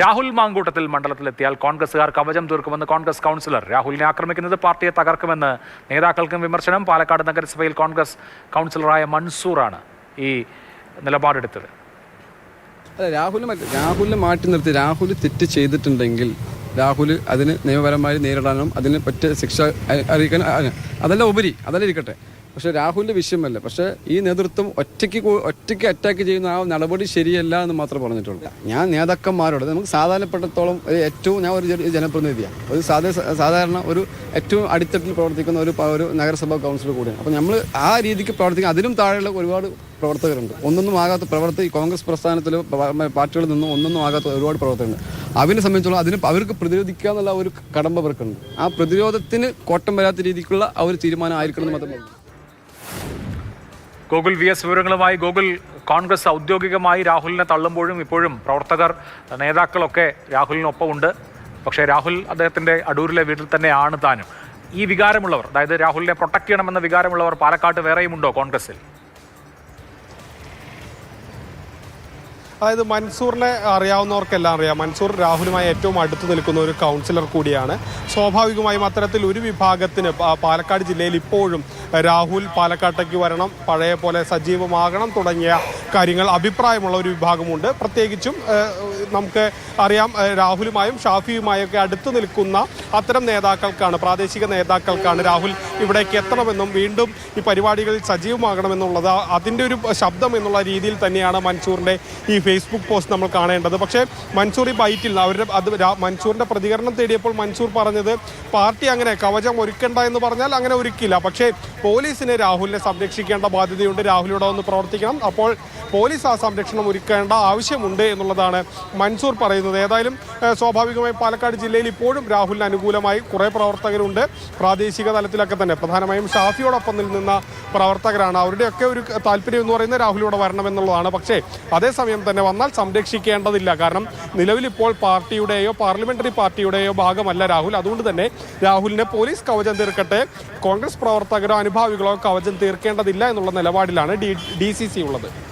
രാഹുൽ മാങ്കൂട്ടത്തിൽ മണ്ഡലത്തിലെത്തിയാൽ കോൺഗ്രസുകാർ കവചം തീർക്കുമെന്ന് കോൺഗ്രസ് കൗൺസിലർ. രാഹുലിനെ ആക്രമിക്കുന്നത് പാർട്ടിയെ തകർക്കുമെന്ന് നേതാക്കൾക്കും വിമർശനം. പാലക്കാട് നഗരസഭയിൽ കോൺഗ്രസ് കൗൺസിലറായ മൻസൂറാണ് ഈ നിലപാടെടുത്തത്. അല്ല രാഹുൽ രാഹുലിനെ മാറ്റി നിർത്തി രാഹുൽ തെറ്റ് ചെയ്തിട്ടുണ്ടെങ്കിൽ രാഹുൽ അതിന് നിയമപരമായി നേരിടാനും അതിന് പറ്റിയ ശിക്ഷ അറിയിക്കാനും അതല്ല ഉപരി അതല്ല ഇരിക്കട്ടെ. പക്ഷേ രാഹുലിന്റെ വിഷയമല്ല. പക്ഷെ ഈ നേതൃത്വം ഒറ്റയ്ക്ക് ഒറ്റയ്ക്ക് അറ്റാക്ക് ചെയ്യുന്ന ആ നടപടി ശരിയല്ല എന്ന് മാത്രമേ പറഞ്ഞിട്ടുള്ളൂ. ഞാൻ നേതാക്കന്മാരോട് നമുക്ക് സാധാരണപ്പെടത്തോളം ഏറ്റവും ഞാൻ ഒരു ജന- ജനപ്രതിനിധിയാണ്. ഒരു സാധാരണ ഒരു ഏറ്റവും അടിത്തട്ടിൽ പ്രവർത്തിക്കുന്ന ഒരു ഒരു നഗരസഭാ കൗൺസിലർ കൂടിയാണ്. അപ്പോൾ നമ്മൾ ആ രീതിക്ക് പ്രവർത്തിക്കുക അതിലും താഴെയുള്ള ഒരുപാട് പ്രവർത്തകരുണ്ട്. ഒന്നൊന്നും ആകാത്ത പ്രവർത്തി കോൺഗ്രസ് പ്രസ്ഥാനത്തിൽ പാർട്ടികളിൽ നിന്നും ഒന്നൊന്നും ആകാത്ത ഒരുപാട് പ്രവർത്തകരുണ്ട്. അവരെ സംബന്ധിച്ചോളം അതിന് അവർക്ക് പ്രതിരോധിക്കുക എന്നുള്ള ഒരു കടമ്പ അവർക്കുണ്ട് ആ പ്രതിരോധത്തിന് കോട്ടം വരാത്ത രീതിക്കുള്ള ആ ഒരു തീരുമാനം ആയിരിക്കണം എന്ന് മാത്രമേ. ഗോകുൽ വി എസ് വിവരങ്ങളുമായി ഗോകുൽ കോൺഗ്രസ് ഔദ്യോഗികമായി രാഹുലിനെ തള്ളുമ്പോഴും ഇപ്പോഴും പ്രവർത്തകർ നേതാക്കളൊക്കെ രാഹുലിനൊപ്പം ഉണ്ട് പക്ഷേ രാഹുൽ അദ്ദേഹത്തിന്റെ അടൂരിലെ വീട്ടിൽ തന്നെയാണ് താനും. ഈ വികാരമുള്ളവർ അതായത് രാഹുലിനെ പ്രൊട്ടക്ട് ചെയ്യണമെന്ന വികാരമുള്ളവർ പാലക്കാട്ട് വേറെയുമുണ്ടോ കോൺഗ്രസിൽ അതായത് മൻസൂറിനെ അറിയാവുന്നവർക്കെല്ലാം അറിയാം. മൻസൂർ രാഹുലുമായി ഏറ്റവും അടുത്ത് നിൽക്കുന്ന ഒരു കൗൺസിലർ കൂടിയാണ്. സ്വാഭാവികമായും അത്തരത്തിൽ ഒരു വിഭാഗത്തിന് പാലക്കാട് ജില്ലയിൽ ഇപ്പോഴും രാഹുൽ പാലക്കാട്ടേക്ക് വരണം പഴയ പോലെ സജീവമാകണം തുടങ്ങിയ കാര്യങ്ങൾ അഭിപ്രായമുള്ള ഒരു വിഭാഗമുണ്ട്. പ്രത്യേകിച്ചും നമുക്ക് അറിയാം രാഹുലുമായും ഷാഫിയുമായൊക്കെ അടുത്ത് നിൽക്കുന്ന അത്തരം നേതാക്കൾക്കാണ് പ്രാദേശിക നേതാക്കൾക്കാണ് രാഹുൽ ഇവിടേക്ക് എത്തണമെന്നും വീണ്ടും ഈ പരിപാടികളിൽ സജീവമാകണമെന്നുള്ളത് അതിന്റെ ഒരു ശബ്ദം എന്നുള്ള രീതിയിൽ തന്നെയാണ് മൻസൂറിന്റെ ഈ ഫേസ്ബുക്ക് പോസ്റ്റ് നമ്മൾ കാണേണ്ടത്. പക്ഷേ മൻസൂർ ഈ ബൈറ്റിൽ അവരുടെ അത് മൻസൂറിന്റെ പ്രതികരണം തേടിയപ്പോൾ മൻസൂർ പറഞ്ഞത് പാർട്ടി അങ്ങനെ കവചം ഒരുക്കേണ്ട എന്ന് പറഞ്ഞാൽ അങ്ങനെ ഒരുക്കില്ല. പക്ഷേ പോലീസിനെ രാഹുലിനെ സംരക്ഷിക്കേണ്ട ബാധ്യതയുണ്ട്. രാഹുലിവിടെ ഒന്ന് പ്രവർത്തിക്കണം. അപ്പോൾ പോലീസ് ആ സംരക്ഷണം ഒരുക്കേണ്ട ആവശ്യമുണ്ട് എന്നുള്ളതാണ് മൻസൂർ പറയുന്നത്. ഏതായാലും സ്വാഭാവികമായി പാലക്കാട് ജില്ലയിൽ ഇപ്പോഴും രാഹുലിന് അനുകൂലമായി കുറേ പ്രവർത്തകരുണ്ട്. പ്രാദേശിക തലത്തിലൊക്കെ തന്നെ. പ്രധാനമായും ഷാഫിയോടൊപ്പം നിൽക്കുന്ന പ്രവർത്തകരാണ്. അവരുടെയൊക്കെ ഒരു താല്പര്യം എന്ന് പറയുന്നത് രാഹുലിവിടെ വരണമെന്നുള്ളതാണ്. പക്ഷേ അതേസമയം തന്നെ വന്നാൽ സംരക്ഷിക്കേണ്ടതില്ല. കാരണം നിലവിൽ ഇപ്പോൾ പാർട്ടിയുടെയോ പാർലമെന്ററി പാർട്ടിയുടെയോ ഭാഗമല്ല രാഹുൽ. അതുകൊണ്ട് തന്നെ രാഹുലിനെ പോലീസ് കവചം തീർക്കട്ടെ കോൺഗ്രസ് പ്രവർത്തകരോ അനുഭാവികളോ കവചം തീർക്കേണ്ടതില്ല എന്നുള്ള നിലപാടിലാണ് ഡി ഡി സി സി ഉള്ളത്.